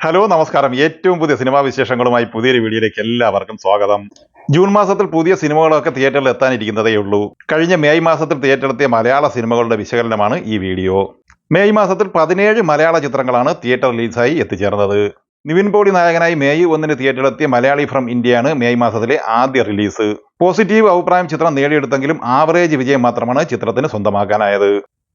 Hello നമസ്കാരം. ഏറ്റവും പുതിയ സിനിമാ വിശേഷങ്ങളുമായി പുതിയൊരു വീഡിയോയിലേക്ക് എല്ലാവർക്കും സ്വാഗതം. ജൂൺ മാസത്തിൽ പുതിയ സിനിമകളൊക്കെ തിയേറ്ററിൽ എത്താനിരിക്കുന്നതേ ഉള്ളൂ. കഴിഞ്ഞ മെയ് മാസത്തിൽ തിയേറ്ററിലെത്തിയ മലയാള സിനിമകളുടെ വിശകലനമാണ് ഈ വീഡിയോ. മെയ് മാസത്തിൽ പതിനേഴ് മലയാള ചിത്രങ്ങളാണ് തിയേറ്റർ റിലീസായി എത്തിച്ചേർന്നത്. നിവിൻ പോളി നായകനായി മെയ് ഒന്നിന് തിയേറ്ററിലെത്തിയ മലയാളി ഫ്രം ഇന്ത്യയാണ് മെയ് മാസത്തിലെ ആദ്യ റിലീസ്. പോസിറ്റീവ് അഭിപ്രായം ചിത്രം നേടിയെടുത്തെങ്കിലും ആവറേജ് വിജയം മാത്രമാണ് ചിത്രത്തിന് സ്വന്തമാക്കാനായത്.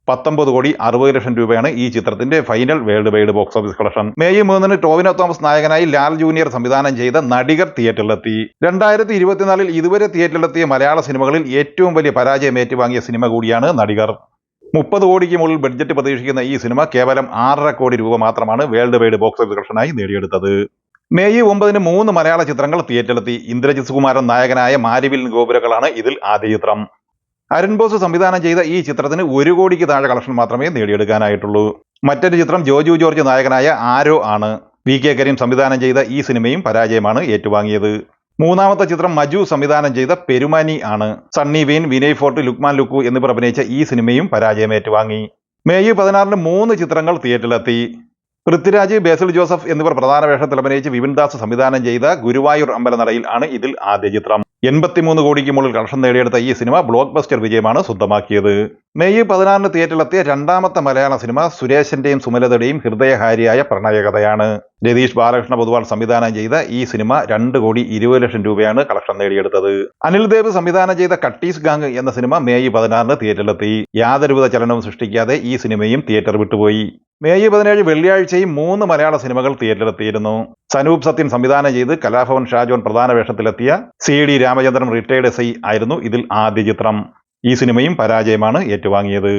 പത്തൊമ്പത് കോടി അറുപത് ലക്ഷം രൂപയാണ് ഈ ചിത്രത്തിന്റെ final world wide box office collection May മൂന്നിന് ടോവിനോ തോമസ് നായകനായി ലാൽ ജൂനിയർ സംവിധാനം ചെയ്ത നടികർ തിയേറ്ററിലെത്തി. രണ്ടായിരത്തി ഇരുപത്തിനാലിൽ ഇതുവരെ തിയേറ്ററിലെത്തിയ മലയാള സിനിമകളിൽ ഏറ്റവും വലിയ പരാജയം ഏറ്റുവാങ്ങിയ സിനിമ കൂടിയാണ് നടികർ. മുപ്പത് കോടിക്ക് മുകളിൽ ബഡ്ജറ്റ് പ്രതീക്ഷിക്കുന്ന ഈ സിനിമ കേവലം ആറര കോടി രൂപ മാത്രമാണ് വേൾഡ് വൈഡ് ബോക്സ് ഓഫീസ് കളക്ഷനായി നേടിയെടുത്തത്. മെയ് ഒമ്പതിന് മൂന്ന് മലയാള ചിത്രങ്ങൾ തിയേറ്ററിലെത്തി. ഇന്ദ്രജിത് കുമാരൻ നായകനായ മാരിവിൽ ഗോപുരകളാണ് ഇതിൽ ആദ്യ ചിത്രം. അരുൺ ബോസ് സംവിധാനം ചെയ്ത ഈ ചിത്രത്തിന് ഒരു കോടിക്ക് താഴെ കളക്ഷൻ മാത്രമേ നേടിയെടുക്കാനായിട്ടുള്ളൂ. മറ്റൊരു ചിത്രം ജോജു ജോർജ് നായകനായ ആരോ ആണ്. വി കെ കരീം സംവിധാനം ചെയ്ത ഈ സിനിമയും പരാജയമാണ് ഏറ്റുവാങ്ങിയത്. മൂന്നാമത്തെ ചിത്രം മജു സംവിധാനം ചെയ്ത പെരുമാനി ആണ്. സണ്ണി വീൻ വിനയ് ഫോർട്ട് ലുക്മാൻ ലുക്കു എന്നിവർ അഭിനയിച്ച ഈ സിനിമയും പരാജയം ഏറ്റുവാങ്ങി. മെയ് പതിനാറിന് മൂന്ന് ചിത്രങ്ങൾ തിയേറ്ററിലെത്തി. പൃഥ്വിരാജ് ബേസിൽ ജോസഫ് എന്നിവർ പ്രധാന വേഷത്തിൽ അഭിനയിച്ച് വിപിൻ ദാസ് സംവിധാനം ചെയ്ത ഗുരുവായൂർ അമ്പലനടയിൽ ആണ് ഇതിൽ ആദ്യ ചിത്രം. എൺപത്തിമൂന്ന് കോടിക്ക് മുകളിൽ കളക്ഷൻ നേടിയെടുത്ത ഈ സിനിമ ബ്ലോക്ക് ബസ്റ്റർ വിജയമാണ് സ്വന്തമാക്കിയത് മെയ് പതിനാറിന് തിയേറ്ററിലെത്തിയ രണ്ടാമത്തെ മലയാള സിനിമ സുരേഷിന്റെയും സുമലതയുടെയും ഹൃദയഹാരിയായ പ്രണയകഥയാണ്. രതീഷ് ബാലകൃഷ്ണ പൊതുവാൾ സംവിധാനം ചെയ്ത ഈ സിനിമ രണ്ട് കോടി ഇരുപത് ലക്ഷം രൂപയാണ് കളക്ഷൻ നേടിയെടുത്തത്. അനിൽ ദേവ് സംവിധാനം ചെയ്ത കട്ടീസ് ഗാങ് എന്ന സിനിമ മെയ് പതിനാറിന് തിയേറ്ററിലെത്തി. യാതൊരുവിധ ചലനവും സൃഷ്ടിക്കാതെ ഈ സിനിമയും തിയേറ്റർ വിട്ടുപോയി. മെയ് പതിനേഴ് വെള്ളിയാഴ്ചയും മൂന്ന് മലയാള സിനിമകൾ തിയേറ്ററിലെത്തിയിരുന്നു. സനൂപ് സത്യൻ സംവിധാനം ചെയ്ത് കലാഭവൻ ഷാജോൻ പ്രധാന വേഷത്തിലെത്തിയ C D Ramachandran retired S I ആയിരുന്നു ഇതിൽ ആദ്യ ചിത്രം. ഈ സിനിമയും പരാജയമാണ് ഏറ്റുവാങ്ങിയത്.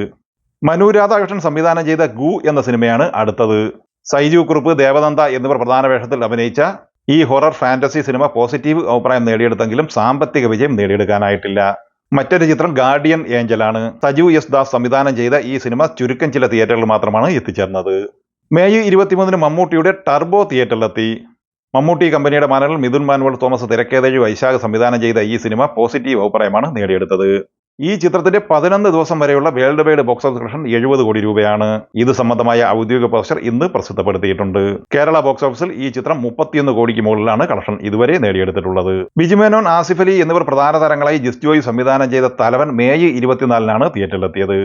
മനു രാധാകൃഷ്ണൻ സംവിധാനം ചെയ്ത ഗു എന്ന സിനിമയാണ് അടുത്തത്. സൈജു കുറുപ്പ് ദേവനന്ദ എന്നിവർ പ്രധാന വേഷത്തിൽ അഭിനയിച്ച ഈ ഹൊറർ ഫാന്റസി സിനിമ പോസിറ്റീവ് അഭിപ്രായം നേടിയെടുത്തെങ്കിലും സാമ്പത്തിക വിജയം നേടിയെടുക്കാനായിട്ടില്ല. മറ്റൊരു ചിത്രം ഗാർഡിയൻ ഏഞ്ചലാണ്. സജു എസ് ദാസ് സംവിധാനം ചെയ്ത ഈ സിനിമ ചുരുക്കം ചില തിയേറ്ററുകൾ മാത്രമാണ് എത്തിച്ചേർന്നത്. മെയ് ഇരുപത്തിമൂന്നിന് മമ്മൂട്ടിയുടെ ടർബോ തിയേറ്ററിലെത്തി. മമ്മൂട്ടി കമ്പനിയുടെ മാനറിൽ മിഥുൻ മാനുവൽ തോമസ് തിരക്കേതഴി വൈശാഖ് സംവിധാനം ചെയ്ത ഈ സിനിമ പോസിറ്റീവ് അഭിപ്രായമാണ് നേടിയെടുത്തത്. ഈ ചിത്രത്തിന്റെ പതിനൊന്ന് ദിവസം വരെയുള്ള world wide box office collection എഴുപത് കോടി രൂപയാണ്. ഇത് സംബന്ധമായ ഔദ്യോഗിക പോസ്റ്റർ ഇന്ന് പ്രസിദ്ധപ്പെടുത്തിയിട്ടുണ്ട്. കേരള ബോക്സ് ഓഫീസിൽ ഈ ചിത്രം മുപ്പത്തിയൊന്ന് കോടിക്ക് മുകളിലാണ് കളക്ഷൻ ഇതുവരെ നേടിയെടുത്തിട്ടുള്ളത്. ബിജുമേനോൻ ആസിഫ് അലി എന്നിവർ പ്രധാന താരങ്ങളായി ജിസ്റ്റോയി സംവിധാനം ചെയ്ത തലവൻ മെയ് ഇരുപത്തിനാലിനാണ് തിയേറ്ററിലെത്തിയത്.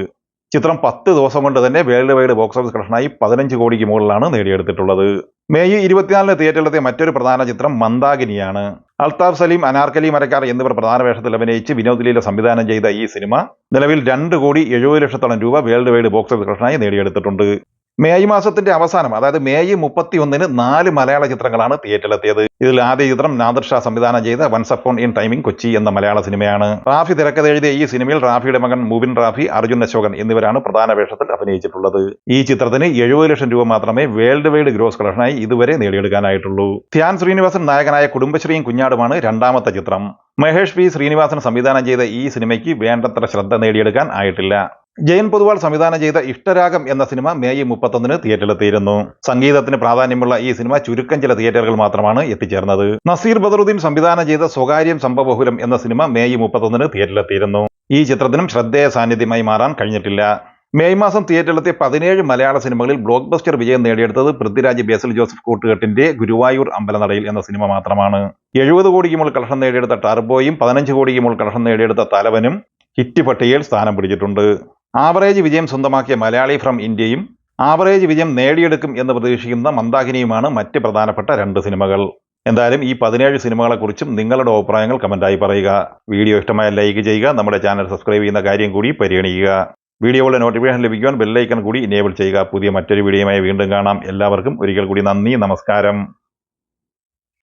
ചിത്രം പത്ത് ദിവസം കൊണ്ട് തന്നെ വേൾഡ് വൈഡ് ബോക്സ് ഓഫീസ് കളക്ഷനായി പതിനഞ്ച് കോടിക്ക് മുകളിലാണ് നേടിയെടുത്തിട്ടുള്ളത്. മെയ് ഇരുപത്തിനാലിന് തിയേറ്ററിലെത്തിയ മറ്റൊരു പ്രധാന ചിത്രം മന്ദാകിനിയാണ് അൽതാഫ് സലീം അനാർക്കലി മരക്കാർ എന്നിവർ പ്രധാന വേഷത്തിൽ അഭിനയിച്ച് വിനോദ് ലീല സംവിധാനം ചെയ്ത ഈ സിനിമ നിലവിൽ രണ്ട് കോടി എഴുപത് ലക്ഷത്തോളം രൂപ വേൾഡ് വൈഡ് ബോക്സ് ഓഫീസ് കളക്ഷനായി നേടിയെടുത്തിട്ടുണ്ട്. മെയ് മാസത്തിന്റെ അവസാനം അതായത് മേയ് മുപ്പത്തി ഒന്നിന് നാല് മലയാള ചിത്രങ്ങളാണ് തിയേറ്ററിലെത്തിയത്. ഇതിൽ ആദ്യ ചിത്രം നാദിർ സംവിധാനം ചെയ്ത once upon in timing Kochi എന്ന മലയാള സിനിമയാണ്. റാഫി തിരക്കഥ എഴുതിയ ഈ സിനിമയിൽ റാഫിയുടെ മകൻ മുബിൻ റാഫി അർജുൻ അശോകൻ എന്നിവരാണ് പ്രധാന വേഷത്തിൽ അഭിനയിച്ചിട്ടുള്ളത്. ഈ ചിത്രത്തിന് എഴുപത് ലക്ഷം രൂപ മാത്രമേ വേൾഡ് വൈഡ് ഗ്രോസ് കളക്ഷനായി ഇതുവരെ നേടിയെടുക്കാനായിട്ടുള്ളൂ. ധ്യാൻ ശ്രീനിവാസൻ നായകനായ കുടുംബശ്രീയും കുഞ്ഞാടുമാണ് രണ്ടാമത്തെ ചിത്രം. മഹേഷ് പി ശ്രീനിവാസൻ സംവിധാനം ചെയ്ത ഈ സിനിമയ്ക്ക് വേണ്ടത്ര ശ്രദ്ധ നേടിയെടുക്കാൻ ആയിട്ടില്ല. ജയൻ പൊതുവാൾ സംവിധാനം ചെയ്ത ഇഷ്ടരാഗം എന്ന സിനിമ മെയ് മുപ്പത്തൊന്നിന് തിയേറ്ററിലെത്തിയിരുന്നു സംഗീതത്തിന് പ്രാധാന്യമുള്ള ഈ സിനിമ ചുരുക്കം ചില തിയേറ്ററുകൾ മാത്രമാണ് എത്തിച്ചേർന്നത്. നസീർ ബദറുദ്ദീൻ സംവിധാനം ചെയ്ത സ്വകാര്യം സംഭവബഹുലം എന്ന സിനിമ മെയ് മുപ്പത്തൊന്നിന് തിയേറ്ററിലെത്തിയിരുന്നു ഈ ചിത്രത്തിനും ശ്രദ്ധേയ സാന്നിധ്യമായി മാറാൻ കഴിഞ്ഞിട്ടില്ല. മെയ് മാസം തിയേറ്ററിലെത്തിയ പതിനേഴ് മലയാള സിനിമകളിൽ ബ്ലോക്ക് ബസ്റ്റർ വിജയം നേടിയെടുത്തത് പൃഥ്വിരാജ് ബേസിൽ ജോസഫ് കൂട്ടുകെട്ടിന്റെ ഗുരുവായൂർ അമ്പലനടയിൽ എന്ന സിനിമ മാത്രമാണ്. എഴുപത് കോടിക്ക് കളക്ഷൻ നേടിയെടുത്ത ടർബോയും പതിനഞ്ച് കോടിക്ക് കളക്ഷൻ നേടിയെടുത്ത തലവനും ഹിറ്റ് പട്ടികയിൽ സ്ഥാനം പിടിച്ചിട്ടുണ്ട്. ആവറേജ് വിജയം സ്വന്തമാക്കിയ മലയാളി ഫ്രം ഇന്ത്യയും ആവറേജ് വിജയം നേടിയെടുക്കും എന്ന് പ്രതീക്ഷിക്കുന്ന മന്ദാകിനിയുമാണ് മറ്റ് പ്രധാനപ്പെട്ട രണ്ട് സിനിമകൾ. എന്തായാലും ഈ പതിനേഴ് സിനിമകളെക്കുറിച്ചും നിങ്ങളുടെ അഭിപ്രായങ്ങൾ കമന്റായി പറയുക. വീഡിയോ ഇഷ്ടമായ ലൈക്ക് ചെയ്യുക നമ്മുടെ ചാനൽ സബ്സ്ക്രൈബ് ചെയ്യുന്ന കാര്യം കൂടി പരിഗണിക്കുക. വീഡിയോകളുടെ നോട്ടിഫിക്കേഷൻ ലഭിക്കുവാൻ ബെല്ലൈക്കൺ കൂടി ഇനേബിൾ ചെയ്യുക. പുതിയ മറ്റൊരു വീഡിയോയുമായി വീണ്ടും കാണാം. എല്ലാവർക്കും ഒരിക്കൽ കൂടി നന്ദി നമസ്കാരം.